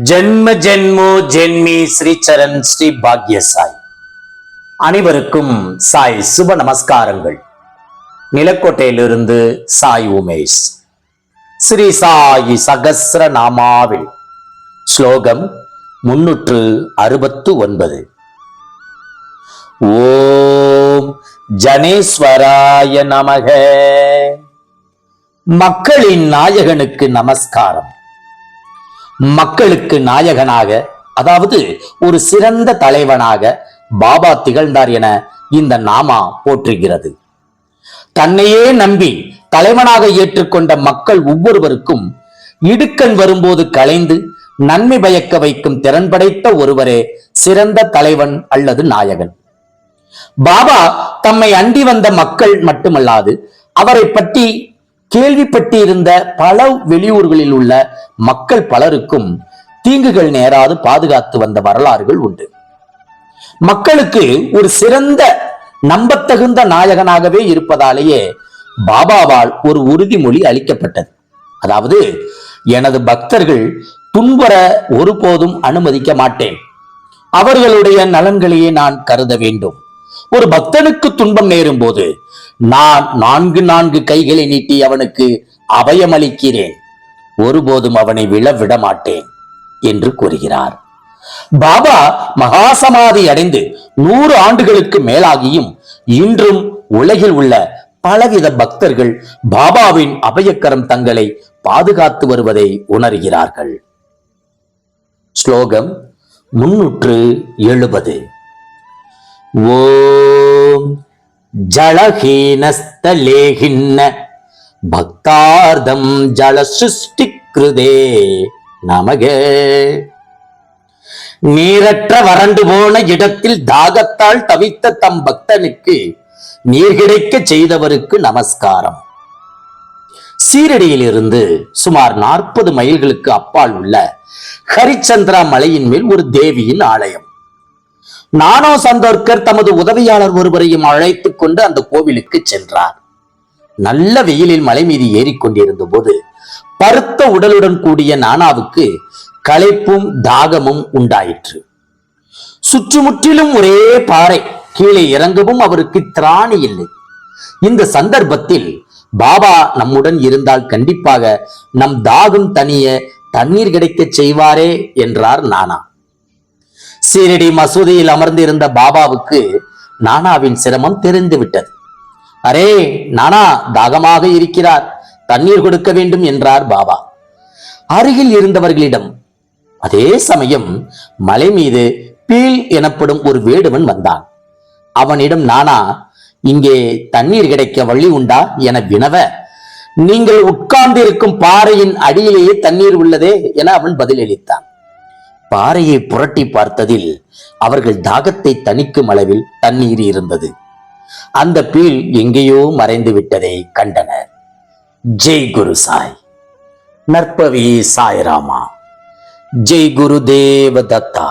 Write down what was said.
ஜென்ம ஜென்மோ ஜென்மி ஸ்ரீ சரண் ஸ்ரீ பாக்ய சாய். அனைவருக்கும் சாய் சுப நமஸ்காரங்கள். நிலக்கோட்டையிலிருந்து சாய் உமேஷ். ஸ்ரீ சாயி சகசிர நாமாவில். ஸ்லோகம் முன்னூற்று அறுபத்து ஒன்பது. ஓம் ஜனேஸ்வராய நமக. மக்களின் நாயகனுக்கு நமஸ்காரம். மக்களுக்கு நாயகனாக அதாவது ஒரு சிறந்த தலைவனாக பாபா திகழ்ந்தார் என இந்த நாமா போற்றுகிறது. தன்னையே நம்பி தலைவனாக ஏற்றுக்கொண்ட மக்கள் ஒவ்வொருவருக்கும் இடுக்கண் வரும்போது கலைந்து நன்மை பயக்க வைக்கும் திறன் படைத்த ஒருவரே சிறந்த தலைவன் அல்லது நாயகன். பாபா தம்மை அண்டி வந்த மக்கள் மட்டுமல்லாது அவரை பற்றி கேள்விப்பட்டிருந்த பல வெளியூர்களில் உள்ள மக்கள் பலருக்கும் தீங்குகள் நேராது பாதுகாத்து வந்த வரலாறுகள் உண்டு. மக்களுக்கு ஒரு சிறந்த நம்பத்தகுந்த நாயகனாகவே இருப்பதாலேயே பாபாவால் ஒரு உறுதிமொழி அளிக்கப்பட்டது. அதாவது எனது பக்தர்கள் துன்புற ஒருபோதும் அனுமதிக்க மாட்டேன். அவர்களுடைய நலன்களையே நான் கருத வேண்டும். ஒரு பக்தனுக்கு துன்பம் நேரும் போது நான் நான்கு நான்கு கைகளை நீட்டி அவனுக்கு அபயமளிக்கிறேன். ஒருபோதும் அவனை விழ விட மாட்டேன் என்று கூறுகிறார். பாபா மகாசமாதி அடைந்து நூறு ஆண்டுகளுக்கு மேலாகியும் இன்றும் உலகில் உள்ள பலவித பக்தர்கள் பாபாவின் அபயக்கரம் தங்களை பாதுகாத்து வருவதை உணர்கிறார்கள். ஸ்லோகம் முன்னூற்று எழுபது. ஓம் ஜலஹீனஸ்தலேகின்ன ஜல ஜலசுஷ்டி கிருதே நமக. நீரற்ற வறண்டு போன இடத்தில் தாகத்தால் தவித்த தம் பக்தனுக்கு நீர் கிடைக்க செய்தவருக்கு நமஸ்காரம். சீரடியிலிருந்து சுமார் நாற்பது மைல்களுக்கு அப்பால் உள்ள ஹரிச்சந்திரா மலையின் மேல் ஒரு தேவியின் ஆலயம். நானோ சந்தோர்கர் தமது உதவியாளர் ஒருவரையும் அழைத்துக் கொண்டு அந்த கோவிலுக்கு சென்றார். நல்ல வெயிலில் மலை மீது ஏறிக்கொண்டிருந்த போது பருத்த உடலுடன் கூடிய நானாவுக்கு களைப்பும் தாகமும் உண்டாயிற்று. சுற்றுமுற்றிலும் ஒரே பாறை கீழே இறங்கவும் அவருக்கு திராணி இல்லை. இந்த சந்தர்ப்பத்தில் பாபா நம்முடன் இருந்தால் கண்டிப்பாக நம் தாகம் தனிய தண்ணீர் கிடைக்கச் செய்வாரே என்றார் நானா. சீரடி மசூதியில் அமர்ந்திருந்த பாபாவுக்கு நானாவின் சிரமம் தெரிந்து விட்டது அரே நானா தாகமாக இருக்கிறார் தண்ணீர் கொடுக்க வேண்டும் என்றார் பாபா. அருகில் இருந்தவர்களிடம் அதே சமயம் மலை மீது பீல் எனப்படும் ஒரு வேடுவன் வந்தான். அவனிடம் நானா இங்கே தண்ணீர் கிடைக்க வழி உண்டா என வினவ நீங்கள் உட்கார்ந்திருக்கும் பாறையின் அடியிலேயே தண்ணீர் உள்ளதே என அவன் பதிலளித்தான். பாறையை புரட்டி பார்த்ததில் அவர்கள் தாகத்தை தணிக்கும் அளவில் தண்ணீர் இருந்தது. அந்த பீல் எங்கேயோ மறைந்து விட்டதை கண்டனர். ஜெய் குரு சாய். நற்பவி சாய்ராமா. ஜெய் குரு தேவ தத்தா